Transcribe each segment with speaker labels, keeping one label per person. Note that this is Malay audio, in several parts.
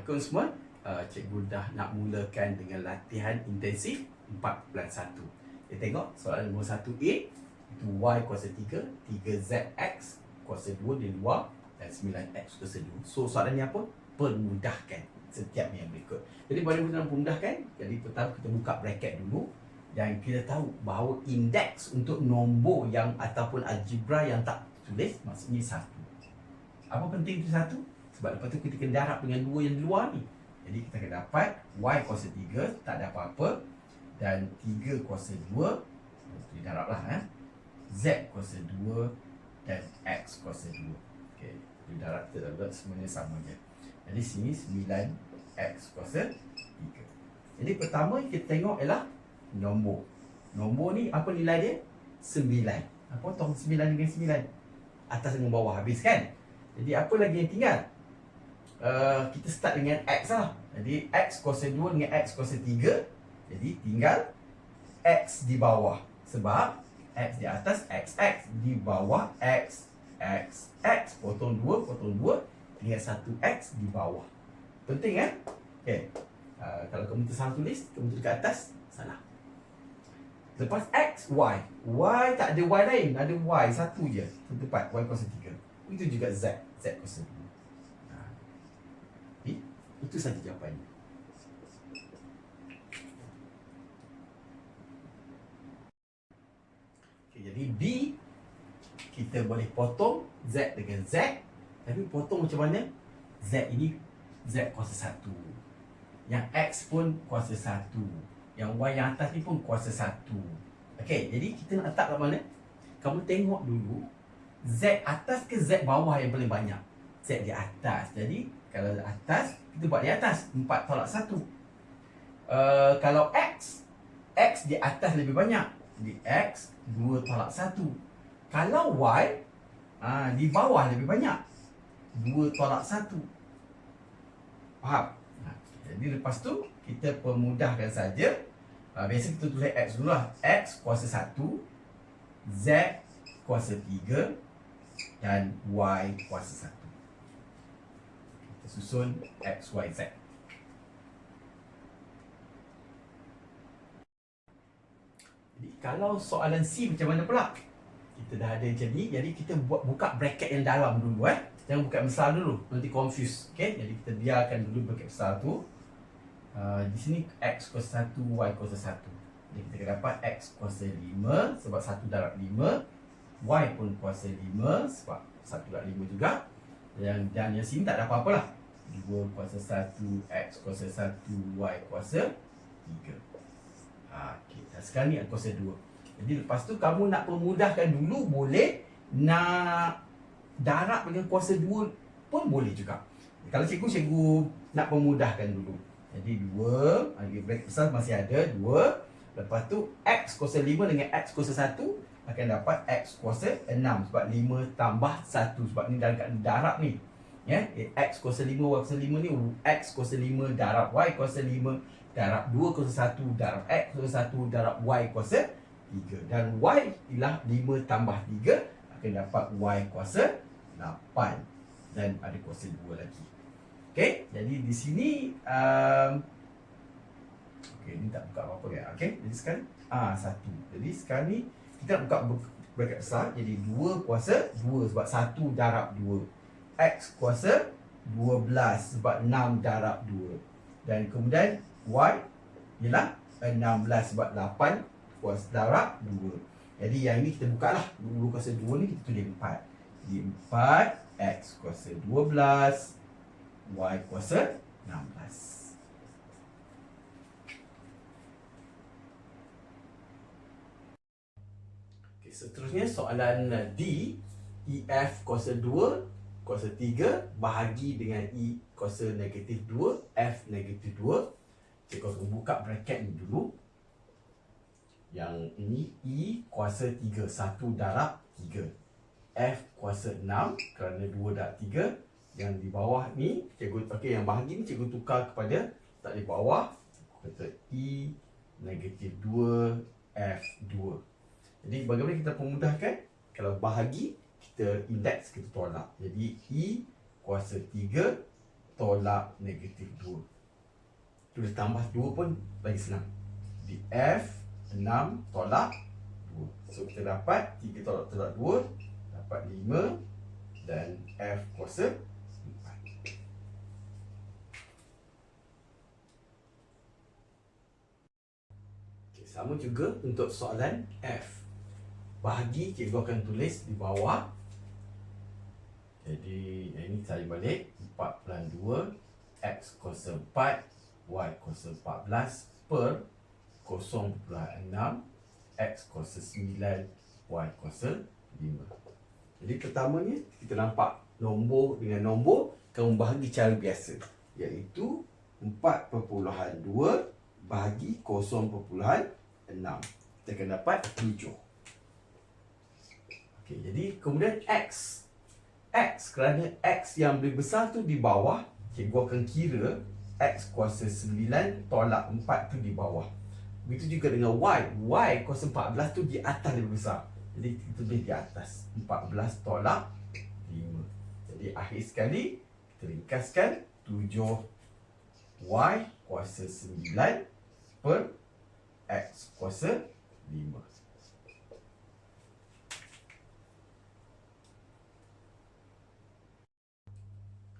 Speaker 1: Assalamualaikum semua. Uh, cikgu dah nak mulakan dengan latihan intensif 4.1. Kita tengok soalan nombor 1A itu y kuasa 3, 3zx kuasa 2 di luar dan 9x kuasa 2. So soalan ni apa? Permudahkan setiap yang berikut. Jadi bagaimana kita nak permudahkan? Jadi pertama kita buka bracket dulu dan kita tahu bahawa indeks untuk nombor yang ataupun algebra yang tak tulis maksudnya satu. Apa penting itu satu? Sebab lepas tu kita kena darab dengan dua yang luar ni. Jadi kita akan dapat Y kuasa 3 tak ada apa-apa. Dan 3 kuasa 2. Kita darab lah. Eh? Z kuasa 2 dan X kuasa 2. Okay. Kita darab kita dapat semuanya sama je. Jadi sini 9X kuasa 3. Jadi pertama kita tengok ialah nombor. Nombor ni apa nilai dia? 9. Apa potong 9 dengan 9? Atas dengan bawah habis kan? Jadi apa lagi yang tinggal? Uh, kita start dengan X lah. Jadi X kuasa 2 dengan X kuasa 3 Jadi tinggal X di bawah. Sebab X di atas X X Di bawah X X X. Potong 2 Potong 2 Tinggal 1 X di bawah. Penting kan? Okay uh, Kalau kamu tersalah tulis Kamu tulis ke atas Salah. Lepas X, Y. Y tak ada Y lain. Ada Y satu je. Satu tempat Y kuasa 3 Itu juga Z. Z kuasa 2 itu saja jawapannya. Okay, jadi B kita boleh potong Z dengan Z tapi potong macam mana? Z ini Z kuasa 1. Yang X pun kuasa 1. Yang Y yang atas ni pun kuasa 1. Okey, jadi kita nak letak kat mana? Kamu tengok dulu Z atas ke Z bawah yang paling banyak? Z di atas. Jadi kalau atas kita buat di atas. 4 tolak 1 uh, Kalau X X di atas lebih banyak. Jadi X 2 tolak 1 Kalau Y uh, Di bawah lebih banyak. 2 tolak 1 Faham? Uh, jadi lepas tu Kita permudahkan saja. Uh, Biasa kita tulis X dulu lah X kuasa 1 Z kuasa 3 Dan Y kuasa 1 susun X, Y, Z. Jadi kalau soalan C macam mana pula? Kita dah ada macam ni, jadi kita buat buka bracket yang dalam dulu eh. Jangan buka besar dulu, nanti confuse. Okay, jadi kita biarkan dulu bracket besar tu. Uh, di sini X kuasa 1, Y kuasa 1. Jadi kita dapat X kuasa 5 sebab 1 darab 5. Y pun kuasa 5 sebab 1 darab 5 juga. Yang, dan yang sini tak ada apa-apa lah. 2 kuasa 1 X kuasa 1 Y kuasa 3 ha, okay. Dan sekarang ni kuasa 2 Jadi lepas tu kamu nak pemudahkan dulu Boleh Nak Darab dengan kuasa 2 Pun boleh juga. Kalau cikgu, cikgu Nak pemudahkan dulu. Jadi 2 Lagi break besar masih ada 2 Lepas tu X kuasa 5 dengan X kuasa 1 Akan dapat X kuasa 6 Sebab 5 tambah 1 Sebab ni dalam darab ni ya x kuasa 5 y kuasa 5 ni x kuasa 5 darab y kuasa 5 darab 2 kuasa 1 darab x kuasa 1 darab y kuasa 3 dan y ialah 5 tambah 3 akan dapat y kuasa 8 dan ada kuasa 2 lagi. Okey jadi di sini um, okey ni tak buka apa-apa ya. Okey jadi sekarang ah satu. Jadi sekarang ni kita nak buka bracket besar. Jadi 2 kuasa 2 sebab 1 darab 2 X kuasa 12 sebab 6 darab 2 Dan kemudian Y ialah 16 sebab 8 kuasa darab 2 Jadi yang ini kita buka lah. 2 kuasa 2 ni kita tulis 4 Jadi 4 X kuasa 12 Y kuasa 16 Seterusnya soalan D EF kuasa 2 kuasa 3 bahagi dengan E kuasa negatif 2 F negatif 2 Cikgu akan buka bracket ni dulu. Yang ini E kuasa 3 1 darab 3 F kuasa 6 kerana 2 darab 3 Yang di bawah ni Cikgu okay, yang bahagi ni cikgu tukar kepada Tak di bawah. Kata E negatif 2 F 2 Jadi bagaimana kita pemudahkan Kalau bahagi kita indeks kita tolak. Jadi E kuasa 3 tolak negatif 2. Tulis tambah 2 pun lagi senang. Di F 6 tolak 2. So kita dapat 3 tolak tolak 2 dapat 5 dan F kuasa 4. Okay, sama juga untuk soalan F. Bahagi cikgu akan tulis di bawah. Jadi ini saya balik 4 pelan 2 X kuasa 4 Y kuasa 14 per 0.6 X kuasa 9 Y kuasa 5 Jadi pertamanya kita nampak nombor dengan nombor Kamu bahagi cara biasa. Iaitu 4.2 bahagi 0.6 Kita akan dapat 7 Okey, jadi kemudian X. X kerana X yang lebih besar tu di bawah Cikgu akan kira X kuasa 9 tolak 4 tu di bawah. Begitu juga dengan Y. Y kuasa 14 tu di atas lebih besar. Jadi kita boleh di atas. 14 tolak 5 Jadi akhir sekali Kita ringkaskan 7 Y kuasa 9 per X kuasa 5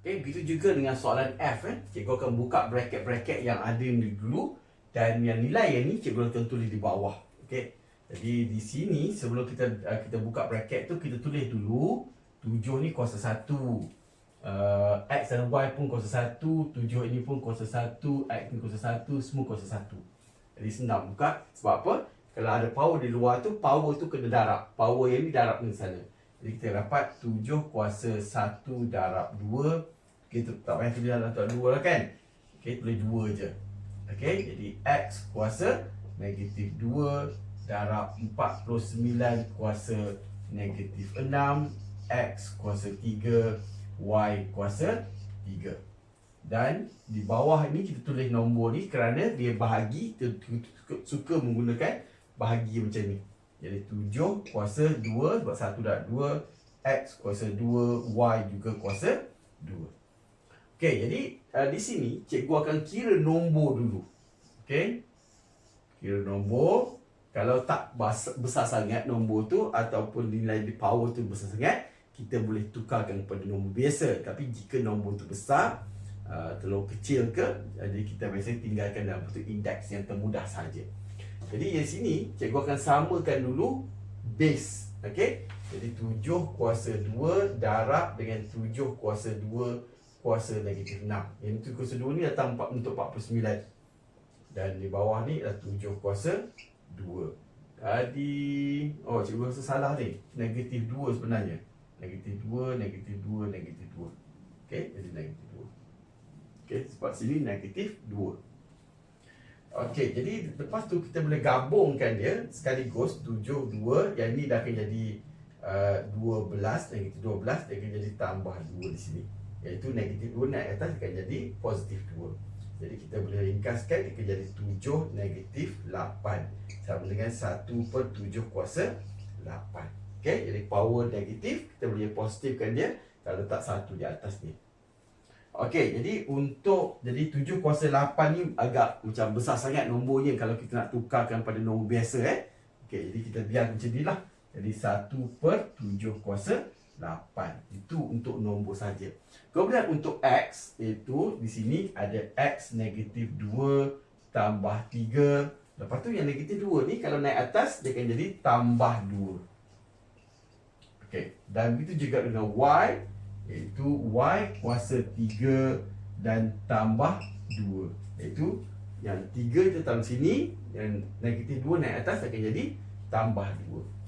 Speaker 1: Okay, begitu juga dengan soalan F eh. Cikgu akan buka bracket-bracket yang ada ni dulu dan yang nilai yang ni cikgu akan tulis di bawah. Okay. Jadi di sini sebelum kita uh, kita buka bracket tu kita tulis dulu 7 ni kuasa 1. Uh, X dan Y pun kuasa 1, 7 ini pun kuasa 1, X ni kuasa 1, semua kuasa 1. Jadi senang buka sebab apa? Kalau ada power di luar tu, power tu kena darab. Power yang ni darab ni sana. Jadi kita dapat 7 kuasa 1 darab 2 Kita tak payah tulis dalam tak 2 lah kan? Okay, tulis 2 je. Okay, jadi X kuasa negatif 2 Darab 49 kuasa negatif 6 X kuasa 3 Y kuasa 3 Dan di bawah ni kita tulis nombor ni Kerana dia bahagi Kita suka menggunakan bahagi macam ni jadi 7 kuasa 2 sebab 1 darab 2 X kuasa 2 Y juga kuasa 2 Okey jadi uh, di sini cikgu akan kira nombor dulu. Okey? Kira nombor. Kalau tak besar sangat nombor tu Ataupun nilai di power tu besar sangat Kita boleh tukarkan kepada nombor biasa. Tapi jika nombor tu besar uh, Terlalu kecil ke Jadi kita biasa tinggalkan dalam bentuk indeks yang termudah saja. Jadi di sini cikgu akan samakan dulu base. Okey. Jadi 7 kuasa 2 darab dengan 7 kuasa 2 kuasa negatif 6. Yang 7 kuasa 2 ni datang 4 untuk 49. Dan di bawah ni adalah 7 kuasa 2. Jadi oh cikgu rasa salah ni. Negatif 2 sebenarnya. Negatif 2, negatif 2, negatif 2. Okey, jadi negatif 2. Okey, sebab sini negatif 2. Okey, jadi lepas tu kita boleh gabungkan dia sekaligus 7, 2 Yang ni dah akan jadi uh, 12, negatif 12 Dia akan jadi tambah 2 di sini. Iaitu negatif 2 naik atas akan jadi positif 2 Jadi kita boleh ringkaskan Dia akan jadi 7, negatif 8 Sama dengan 1 per 7 kuasa 8 Okey, jadi power negatif Kita boleh positifkan dia Kalau letak 1 di atas ni Okey, jadi untuk jadi 7 kuasa 8 ni agak macam besar sangat nombornya kalau kita nak tukarkan pada nombor biasa eh. Okey, jadi kita biar macam ni lah. Jadi 1 per 7 kuasa 8. Itu untuk nombor saja. Kemudian untuk X, itu di sini ada X negatif 2 tambah 3. Lepas tu yang negatif 2 ni kalau naik atas, dia akan jadi tambah 2. Okey, dan begitu juga dengan Y iaitu Y kuasa 3 dan tambah 2 iaitu yang 3 kita taruh sini yang negatif 2 naik atas akan jadi tambah 2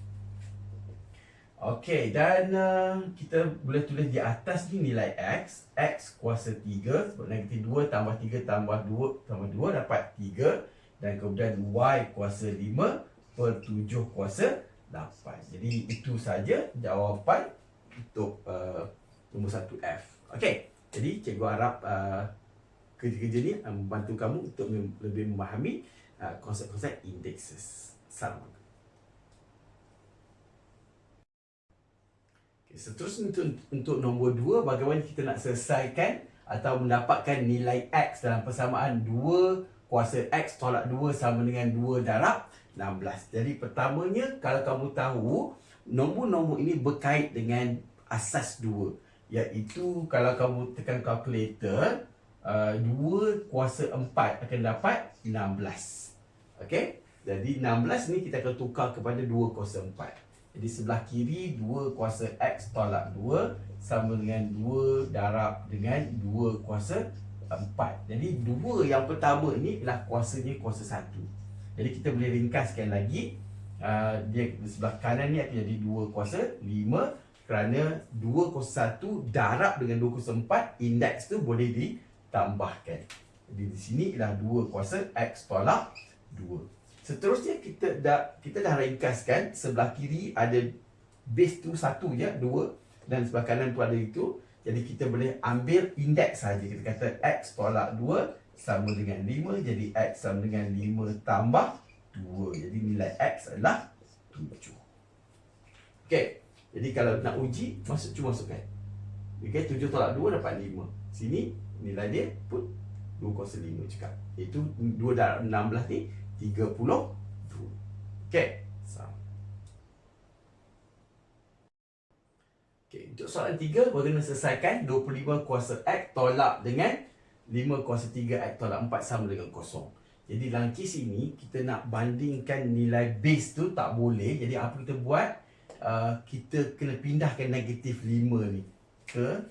Speaker 1: Okey dan uh, kita boleh tulis di atas ni nilai X. X kuasa 3 sebab negatif 2 tambah 3 tambah 2 tambah 2 dapat 3 dan kemudian Y kuasa 5 per 7 kuasa 8 jadi itu saja jawapan untuk uh, nombor satu F. Okey. Jadi cikgu harap uh, kerja-kerja ni uh, membantu kamu untuk lebih memahami uh, konsep-konsep indexes. Salam. Okay, seterusnya untuk, untuk nombor dua, bagaimana kita nak selesaikan atau mendapatkan nilai X dalam persamaan 2 kuasa X tolak 2 sama dengan 2 darab 16. Jadi pertamanya kalau kamu tahu nombor-nombor ini berkait dengan asas 2 iaitu kalau kamu tekan kalkulator uh, 2 kuasa 4 akan dapat 16. Okey? Jadi 16 ni kita akan tukar kepada 2 kuasa 4. Jadi sebelah kiri 2 kuasa X tolak 2 sama dengan 2 darab dengan 2 kuasa 4. Jadi 2 yang pertama ini ialah kuasanya kuasa 1. Jadi kita boleh ringkaskan lagi. Uh, dia di sebelah kanan ni akan jadi 2 kuasa 5 kerana 2 kuasa 1 darab dengan 2 kuasa 4 indeks tu boleh ditambahkan. Jadi di sini ialah 2 kuasa X tolak 2. Seterusnya kita dah kita dah ringkaskan sebelah kiri ada base tu satu je dua dan sebelah kanan tu ada itu. Jadi kita boleh ambil indeks saja. Kita kata x tolak 2 sama dengan 5 jadi x sama dengan 5 tambah 2. Jadi nilai x adalah 7. Okey. Jadi kalau nak uji masuk cuma masukkan. Okey 7 tolak 2 dapat 5. Sini nilai dia put 2 kuasa 5 cakap. Itu 2 darab 16 ni 32. Okey. Sama. Okey, untuk soalan 3 bagaimana selesaikan 25 kuasa X tolak dengan 5 kuasa 3 X tolak 4 sama dengan kosong. Jadi dalam kes ini kita nak bandingkan nilai base tu tak boleh. Jadi apa kita buat? Uh, kita kena pindahkan negatif 5 ni ke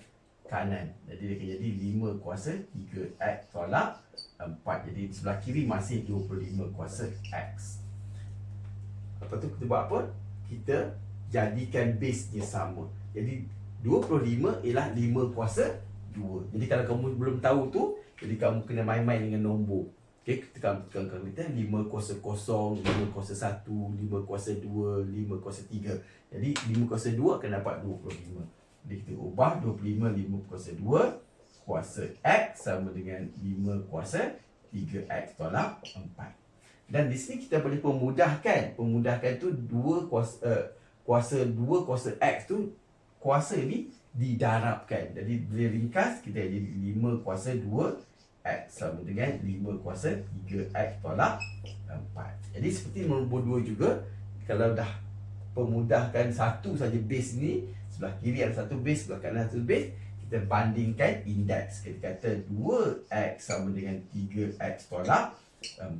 Speaker 1: kanan. Jadi dia akan jadi 5 kuasa 3 X tolak 4. Jadi di sebelah kiri masih 25 kuasa X. Lepas tu kita buat apa? Kita jadikan base dia sama. Jadi 25 ialah 5 kuasa 2. Jadi kalau kamu belum tahu tu, jadi kamu kena main-main dengan nombor. Okey, kita akan tekan kalkulator 5 kuasa 0, 5 kuasa 1, 5 kuasa 2, 5 kuasa 3. Jadi 5 kuasa 2 akan dapat 25. Jadi kita ubah 25 5 kuasa 2 kuasa X sama dengan 5 kuasa 3X tolak 4. Dan di sini kita boleh pemudahkan. Pemudahkan tu 2 kuasa uh, kuasa 2 kuasa X tu kuasa ni didarabkan. Jadi boleh ringkas kita jadi 5 kuasa 2 X sama dengan 5 kuasa 3X tolak 4. Jadi seperti nombor 2 juga kalau dah pemudahkan satu saja base ni sebelah kiri ada satu base sebelah kanan satu base kita bandingkan indeks kita kata 2x sama dengan 3x tolak 4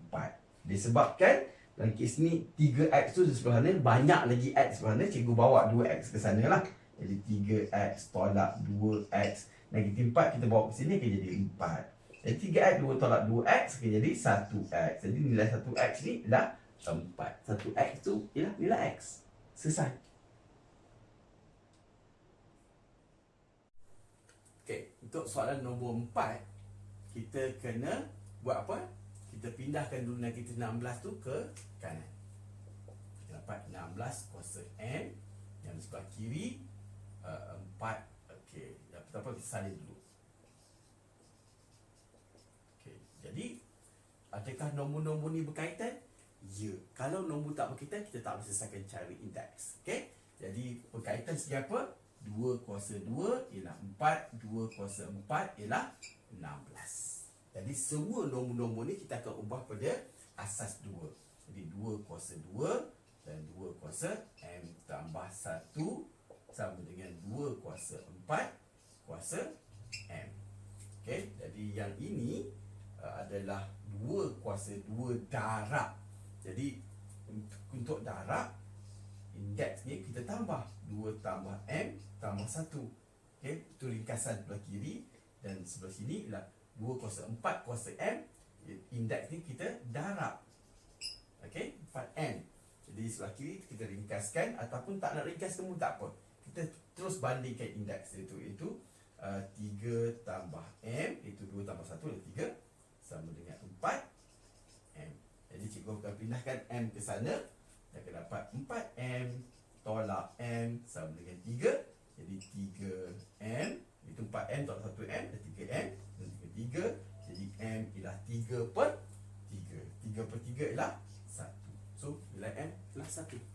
Speaker 1: disebabkan dalam kes ni 3x tu sebenarnya banyak lagi x sebenarnya cikgu bawa 2x ke sana lah. Jadi 3x tolak 2x negatif 4 kita bawa ke sini akan jadi 4 jadi 3x 2 tolak 2x akan jadi 1x jadi nilai 1x ni adalah 4 1x tu ialah nilai x selesai untuk soalan nombor 4 kita kena buat apa? Kita pindahkan dulu negatif 16 tu ke kanan. Kita dapat 16 kuasa n yang sebelah kiri uh, 4 okey. Yang pertama kita salin dulu. Okey. Jadi adakah nombor-nombor ni berkaitan? Ya. Kalau nombor tak berkaitan kita tak boleh selesaikan cari indeks. Okey. Jadi berkaitan segi apa? 2 kuasa 2 ialah 4 2 kuasa 4 ialah 16 Jadi semua nombor-nombor ni kita akan ubah pada asas 2 Jadi 2 kuasa 2 dan 2 kuasa M tambah 1 Sama dengan 2 kuasa 4 kuasa M Okay, jadi yang ini adalah 2 kuasa 2 darab. Jadi untuk darab Indeks ni kita tambah. 2 tambah M tambah 1 okay? Itu ringkasan sebelah kiri Dan sebelah sini ialah 2 kuasa 4 kuasa M Indeks ni kita darab. Okay? 4N Jadi sebelah kiri kita ringkaskan Ataupun tak nak ringkaskan pun tak apa. Kita terus bandingkan indeks itu Itu uh, 3 tambah M Itu 2 tambah 1 adalah 3 Sama dengan 4 M. Jadi cikgu akan pindahkan M ke sana. Dan akan dapat 4M tolak M sama dengan 3 jadi 3M itu 4M tolak 1M dan 3M dan 3 jadi M ialah 3 per 3 3 per 3 ialah 1 so nilai M ialah 1